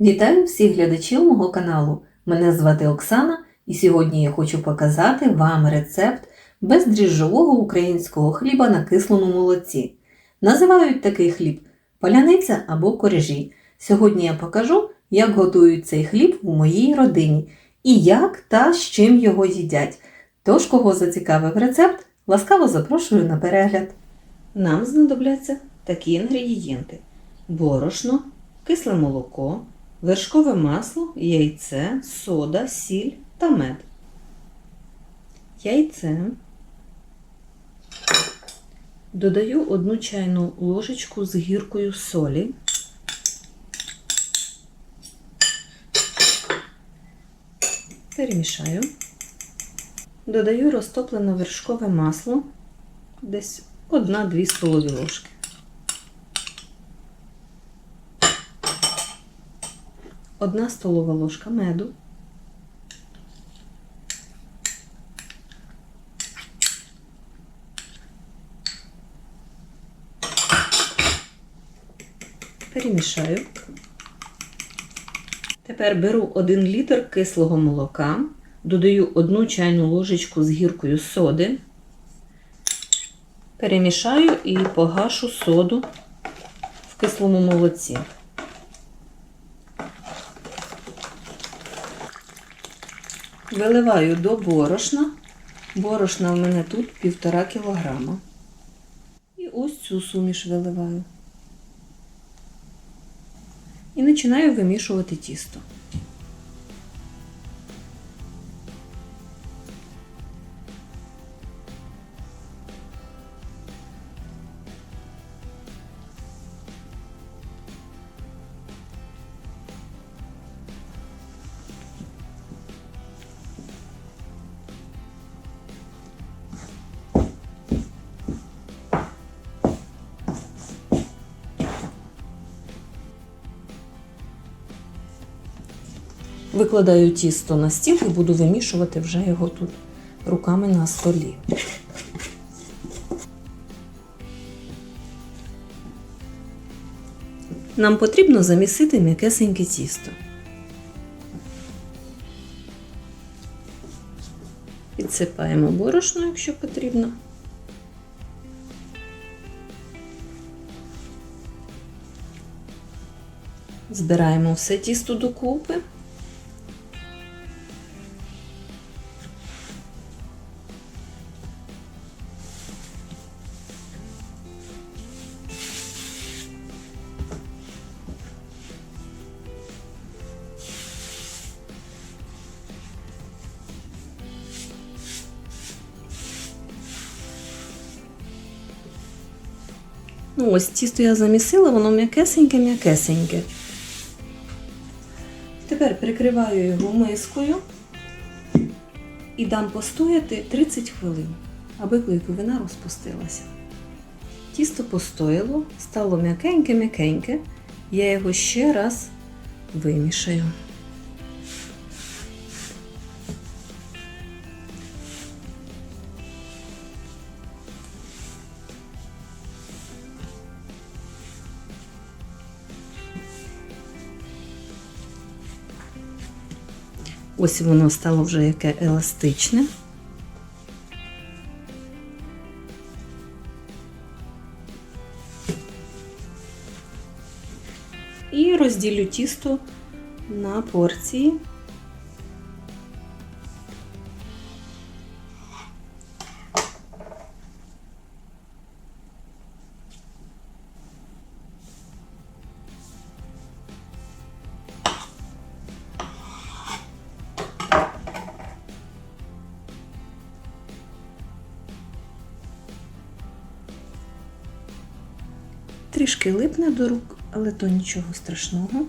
Вітаю всіх глядачів мого каналу. Мене звати Оксана, і сьогодні я хочу показати вам рецепт бездріжджового українського хліба на кислому молоці. Називають такий хліб паляниця або коржі. Сьогодні я покажу, як готують цей хліб у моїй родині і як та з чим його їдять. Тож, кого зацікавив рецепт, ласкаво запрошую на перегляд. Нам знадобляться такі інгредієнти: борошно, кисле молоко, вершкове масло, яйце, сода, сіль та мед. Яйце. Додаю одну чайну ложечку з гіркою солі. Перемішаю. Додаю розтоплене вершкове масло, десь 1-2 столові ложки. Одна столова ложка меду. Перемішаю. Тепер беру 1 літр кислого молока, додаю 1 чайну ложечку з гіркою соди, перемішаю і погашу соду в кислому молоці. Виливаю до борошна. Борошна в мене тут півтора кілограма. І ось цю суміш виливаю. І починаю вимішувати тісто. Викладаю тісто на стіл і буду вимішувати вже його тут руками на столі. Нам потрібно замісити м'якесеньке тісто. Підсипаємо борошно, якщо потрібно. Збираємо все тісто докупи. Ну, ось тісто я замісила, воно м'якесеньке-м'якесеньке. Тепер прикриваю його мискою і дам постояти 30 хвилин, аби клейковина розпустилася. Тісто постояло, стало м'якеньке-м'якеньке. Я його ще раз вимішаю. Ось воно стало вже яке еластичне. І розділю тісто на порції. Трішки липне до рук, але то нічого страшного.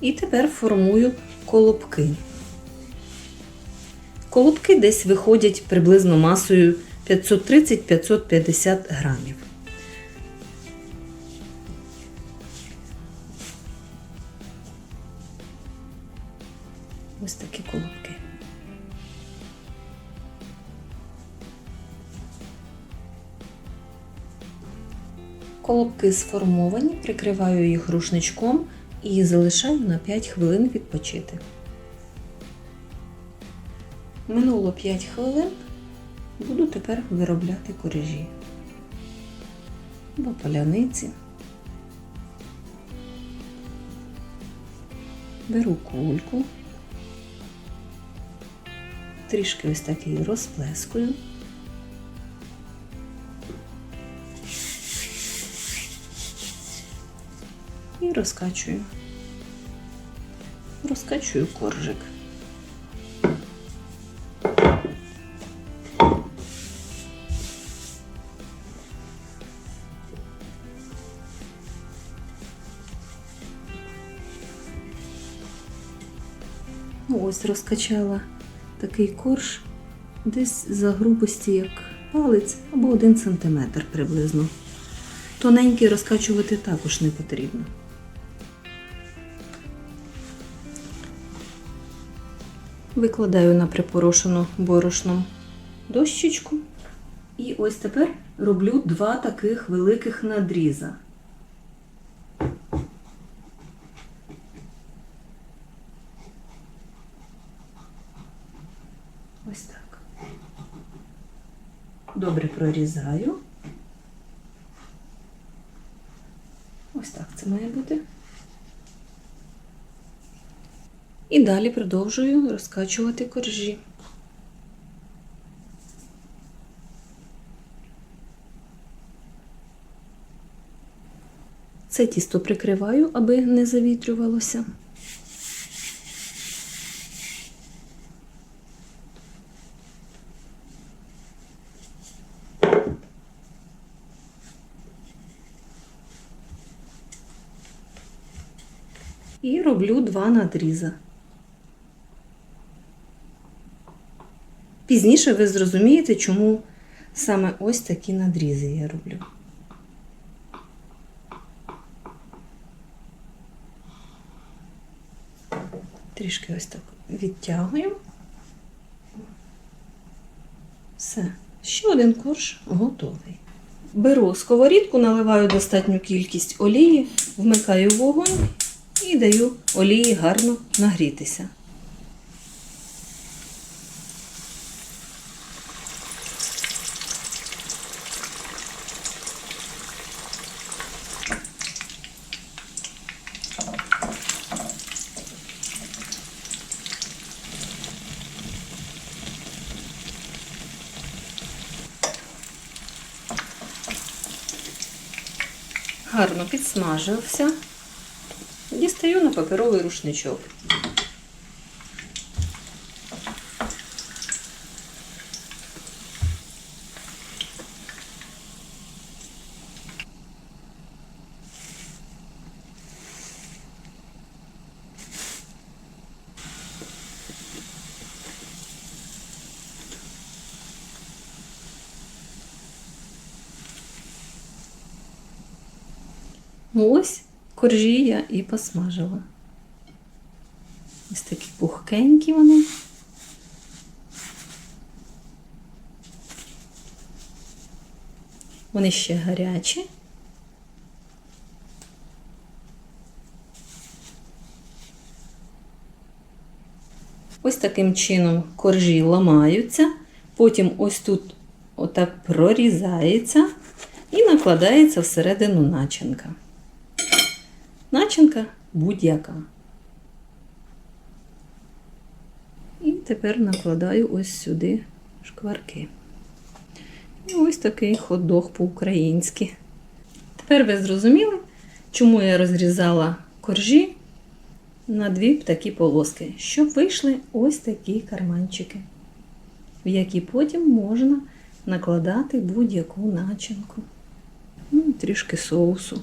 І тепер формую колобки. Колобки десь виходять приблизно масою 530-550 грамів. Колобки сформовані, прикриваю їх рушничком і залишаю на 5 хвилин відпочити. Минуло 5 хвилин, буду тепер виробляти коржі. До паляниці. Беру кульку, трішки ось так її розплескую. Розкачую. Розкачую коржик. Ось розкачала такий корж десь за грубості, як палець або один сантиметр приблизно. Тоненький розкачувати також не потрібно. Викладаю на припорошену борошном дощечку. І ось тепер роблю два таких великих надріза. Ось так. Добре прорізаю. Ось так це має бути. І далі продовжую розкачувати коржі. Це тісто прикриваю, аби не завітрювалося. І роблю два надріза. Пізніше ви зрозумієте, чому саме ось такі надрізи я роблю. Трішки ось так відтягую. Все. Ще один корж готовий. Беру сковорідку, наливаю достатню кількість олії, вмикаю вогонь і даю олії гарно нагрітися. Гарно підсмажився. Дістаю на паперовий рушничок. Ось коржі я і посмажила. Ось такі пухкенькі вони. Вони ще гарячі. Ось таким чином коржі ламаються, потім ось тут отак прорізається і накладається всередину начинка. Начинка будь-яка. І тепер накладаю ось сюди шкварки. І ось такий хот-дог по-українськи. Тепер ви зрозуміли, чому я розрізала коржі на дві такі полоски, щоб вийшли ось такі карманчики, в які потім можна накладати будь-яку начинку. Ну, трішки соусу.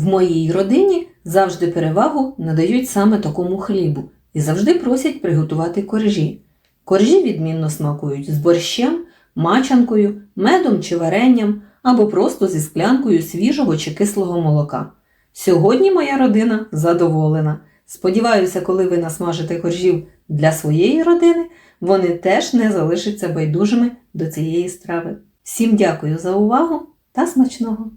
В моїй родині завжди перевагу надають саме такому хлібу і завжди просять приготувати коржі. Коржі відмінно смакують з борщем, мачанкою, медом чи варенням, або просто зі склянкою свіжого чи кислого молока. Сьогодні моя родина задоволена. Сподіваюся, коли ви насмажите коржів для своєї родини, вони теж не залишаться байдужими до цієї страви. Всім дякую за увагу та смачного!